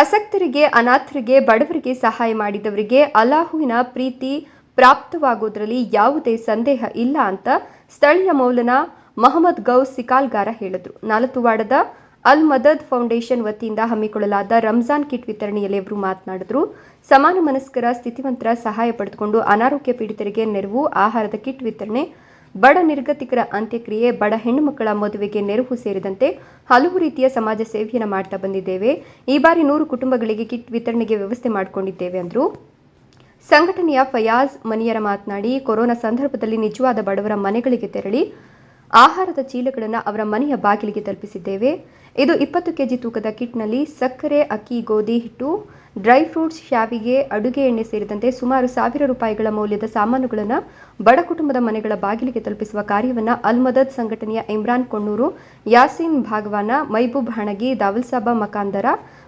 ಅಸಕ್ತರಿಗೆ ಅನಾಥರಿಗೆ, ಬಡವರಿಗೆ ಸಹಾಯ ಮಾಡಿದವರಿಗೆ ಅಲ್ಲಾಹುವಿನ ಪ್ರೀತಿ ಪ್ರಾಪ್ತವಾಗುವುದರಲ್ಲಿ ಯಾವುದೇ ಸಂದೇಹ ಇಲ್ಲ ಅಂತ ಸ್ಥಳೀಯ ಮೌಲನ ಮಹಮ್ಮದ್ ಗೌಸ್ ಸಿಕಾಲ್ಗಾರ ಹೇಳಿದರು. ನಾಲತುವಾಡದ ಅಲ್ ಮದದ್ ಫೌಂಡೇಶನ್ ವತಿಯಿಂದ ಹಮ್ಮಿಕೊಳ್ಳಲಾದ ರಂಜಾನ್ ಕಿಟ್ ವಿತರಣೆಯಲ್ಲಿ ಅವರು ಮಾತನಾಡಿದರು. ಸಮಾನ ಮನಸ್ಕರ, ಸ್ಥಿತಿವಂತರ ಸಹಾಯ ಪಡೆದುಕೊಂಡು ಅನಾರೋಗ್ಯ ಪೀಡಿತರಿಗೆ ನೆರವು, ಆಹಾರದ ಕಿಟ್ ವಿತರಣೆ ಬಡ ನಿರ್ಗತಿಕರ ಅಂತ್ಯಕ್ರಿಯೆ, ಬಡ ಹೆಣ್ಣುಮಕ್ಕಳ ಮದುವೆಗೆ ನೆರವು ಸೇರಿದಂತೆ ಹಲವು ರೀತಿಯ ಸಮಾಜ ಸೇವೆಯನ್ನು ಮಾಡ್ತಾ ಬಂದಿದ್ದೇವೆ. ಈ ಬಾರಿ ನೂರು ಕುಟುಂಬಗಳಿಗೆ ಕಿಟ್ ವಿತರಣೆಗೆ ವ್ಯವಸ್ಥೆ ಮಾಡಿಕೊಂಡಿದ್ದೇವೆ ಅಂದರು. ಸಂಘಟನೆಯ ಫಯಾಜ್ ಮನಿಯರ ಮಾತನಾಡಿ, ಕೊರೋನಾ ಸಂದರ್ಭದಲ್ಲಿ ನಿಜವಾದ ಬಡವರ ಮನೆಗಳಿಗೆ ತೆರಳಿ ಆಹಾರದ ಚೀಲಗಳನ್ನು ಅವರ ಮನೆಯ ಬಾಗಿಲಿಗೆ ತಲುಪಿಸಿದ್ದೇವೆ. ಇದು ಇಪ್ಪತ್ತು ಕೆಜಿ ತೂಕದ ಕಿಟ್ನಲ್ಲಿ ಸಕ್ಕರೆ, ಅಕ್ಕಿ, ಗೋಧಿ ಹಿಟ್ಟು, ಡ್ರೈ ಫ್ರೂಟ್ಸ್, ಶಾವಿಗೆ, ಅಡುಗೆ ಎಣ್ಣೆ ಸೇರಿದಂತೆ ಸುಮಾರು ಸಾವಿರ ರೂಪಾಯಿಗಳ ಮೌಲ್ಯದ ಸಾಮಾನುಗಳನ್ನು ಬಡ ಕುಟುಂಬದ ಮನೆಗಳ ಬಾಗಿಲಿಗೆ ತಲುಪಿಸುವ ಕಾರ್ಯವನ್ನು ಅಲ್ ಮದದ್ ಸಂಘಟನೆಯ ಇಮ್ರಾನ್ ಕೊಣ್ಣೂರು, ಯಾಸೀನ್ ಭಾಗವಾನ ಮೈಬೂಬ್ ಹಣಗಿ, ದಾವಲ್ಸಾಬಾ ಮಕಾಂದರ,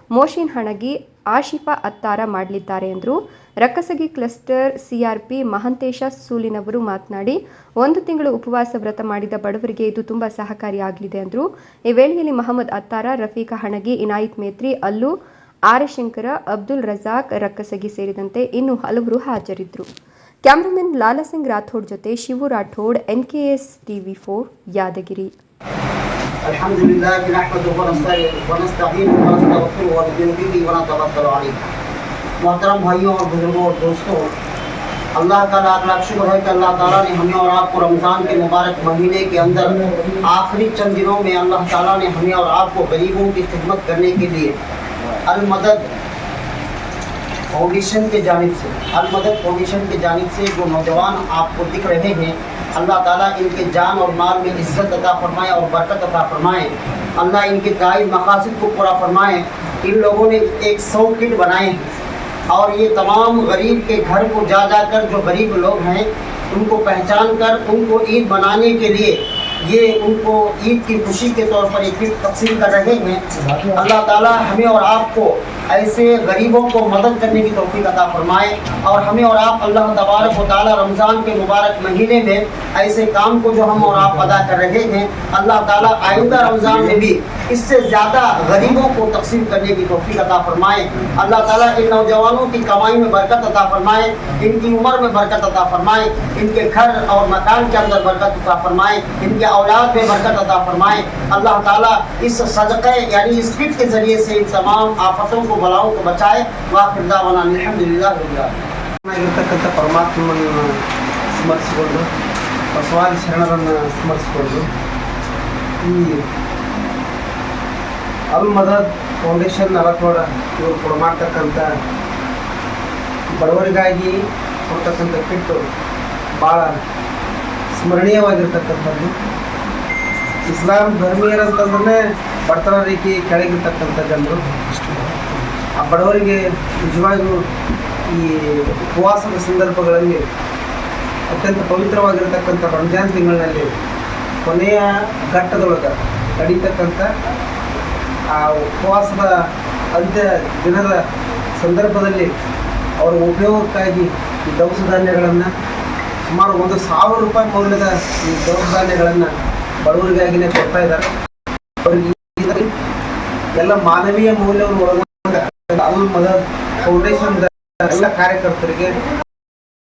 ಮೋಶಿನ್ ಹಣಗಿ ಆಶಿಫಾ ಅತ್ತಾರ ಮಾಡಲಿದ್ದಾರೆ ಎಂದರು ರಕ್ಕಸಗಿ ಕ್ಲಸ್ಟರ್ ಸಿಆರ್ಪಿ ಮಹಂತೇಶ ಸೂಲಿನವರು ಮಾತನಾಡಿ, ಒಂದು ತಿಂಗಳು ಉಪವಾಸ ವ್ರತ ಮಾಡಿದ ಬಡವರಿಗೆ ಇದು ತುಂಬ ಸಹಕಾರಿಯಾಗಲಿದೆ ಎಂದರು ಈ ವೇಳೆಯಲ್ಲಿ ಮಹಮ್ಮದ್ ಅತ್ತಾರ, ರಫೀಕಾ ಹಣಗಿ, ಇನಾಯಿತ್ ಮೇತ್ರಿ, ಅಲ್ಲು ಆರ್ಯಶಂಕರ ಅಬ್ದುಲ್ ರಜಾಕ್, ರಕ್ಕಸಗಿ ಸೇರಿದಂತೆ ಇನ್ನೂ ಹಲವರು ಹಾಜರಿದ್ದರು ಕ್ಯಾಮ್ರಾಮನ್ ಲಾಲಾಸಿಂಗ್ ರಾಥೋಡ್ ಜೊತೆ Shivu Rathod, NKS TV four Yadgiri. الحمد لله نحمده ونستعينه ونستغفره وبذنوبه ونتوکل علیه محترم بھائیوں اور بزرگوں اور دوستوں، اللہ کا لاکھ لاکھ شکر ہے کہ اللہ تعالیٰ نے ہمیں اور آپ کو رمضان کے مبارک مہینے کے اندر آخری چند دنوں میں اللہ تعالیٰ نے ہمیں اور آپ کو غریبوں کی خدمت کرنے کے لیے المدد فاؤنڈیشن کے جانب سے المدد فاؤنڈیشن کے جانب سے جو نوجوان آپ کو دکھ رہے ہیں اللہ تعالیٰ ان کے جان اور مال میں عزت عطا فرمائے اور برکت عطا فرمائے اللہ ان کے دائر مقاصد کو پورا فرمائے ان لوگوں نے ایک سو کٹ بنائے ہیں اور یہ تمام غریب کے گھر کو جا جا کر جو غریب لوگ ہیں ان کو پہچان کر ان کو عید بنانے کے لیے یہ ان کو عید کی خوشی کے طور پر یہ کٹ تقسیم کر رہے ہیں اللہ تعالیٰ ہمیں اور آپ کو ایسے غریبوں کو مدد کرنے کی توفیق عطا فرمائے اور ہمیں اور آپ اللہ تبارک و تعالی رمضان کے مبارک مہینے میں ایسے کام کو جو ہم اور آپ ادا کر رہے ہیں، اللہ تعالی آئندہ رمضان میں بھی اس سے زیادہ غریبوں کو تقسیم کرنے کی توفیق عطا فرمائے۔ اللہ تعالیٰ ان نوجوانوں کی کمائی میں برکت عطا فرمائے، ان کی عمر میں برکت عطا فرمائے، ان کے گھر اور مکان کے اندر برکت عطا فرمائے، ان کے اولاد میں برکت عطا فرمائے۔ اللہ تعالیٰ اس صدقے یعنی اس کٹ کے ذریعے سے ان تمام آفتوں کو، بلاؤں کو بچائے۔ واخر الحمد للہ ಸ್ಮರಿಸಿಕೊಂಡು ಬಸವಾದಿ ಶರಣರನ್ನು ಸ್ಮರಿಸಿಕೊಂಡು ಈ ಅಲ್ ಮದದ್ ಫೌಂಡೇಶನ್ ನಲಕೋಡ ಇವರು ಕೊಡ ಮಾಡ್ತಕ್ಕಂಥ ಬಡವರಿಗಾಗಿ ಕೊಡ್ತಕ್ಕಂಥ ಕಿಟ್ಟು ಭಾಳ ಸ್ಮರಣೀಯವಾಗಿರ್ತಕ್ಕಂಥದ್ದು. ಇಸ್ಲಾಂ ಧರ್ಮೀಯರಂತಂದ್ರೆ ಬಡತನ ರೀತಿ ಕೆಳಗಿರ್ತಕ್ಕಂಥ ಜನರು. ಆ ಬಡವರಿಗೆ ನಿಜವಾಗಿಯೂ ಈ ಉಪವಾಸದ ಸಂದರ್ಭಗಳಲ್ಲಿ ಅತ್ಯಂತ ಪವಿತ್ರವಾಗಿರ್ತಕ್ಕಂಥ ರಂಜಾನ್ ತಿಂಗಳಿನಲ್ಲಿ ಕೊನೆಯ ಘಟ್ಟದೊಳಗೆ ನಡೀತಕ್ಕಂಥ ಆ ಉಪವಾಸದ ಅಂತ್ಯ ದಿನದ ಸಂದರ್ಭದಲ್ಲಿ ಅವರ ಉಪಯೋಗಕ್ಕಾಗಿ ಈ ದವಸ ಧಾನ್ಯಗಳನ್ನು ಸುಮಾರು ಒಂದು ಸಾವಿರ ರೂಪಾಯಿ ಮೌಲ್ಯದ ಈ ದವಸ ಧಾನ್ಯಗಳನ್ನು ಬಡವರಿಗಾಗಿನೇ ಕೊಡ್ತಾ ಇದ್ದಾರೆ. ಅವರಿಗೆ ಎಲ್ಲ ಮಾನವೀಯ ಮೌಲ್ಯವನ್ನು ಒಳಗೊಂಡ ಮದ ಫೌಂಡೇಶನ್ ಎಲ್ಲ ಕಾರ್ಯಕರ್ತರಿಗೆ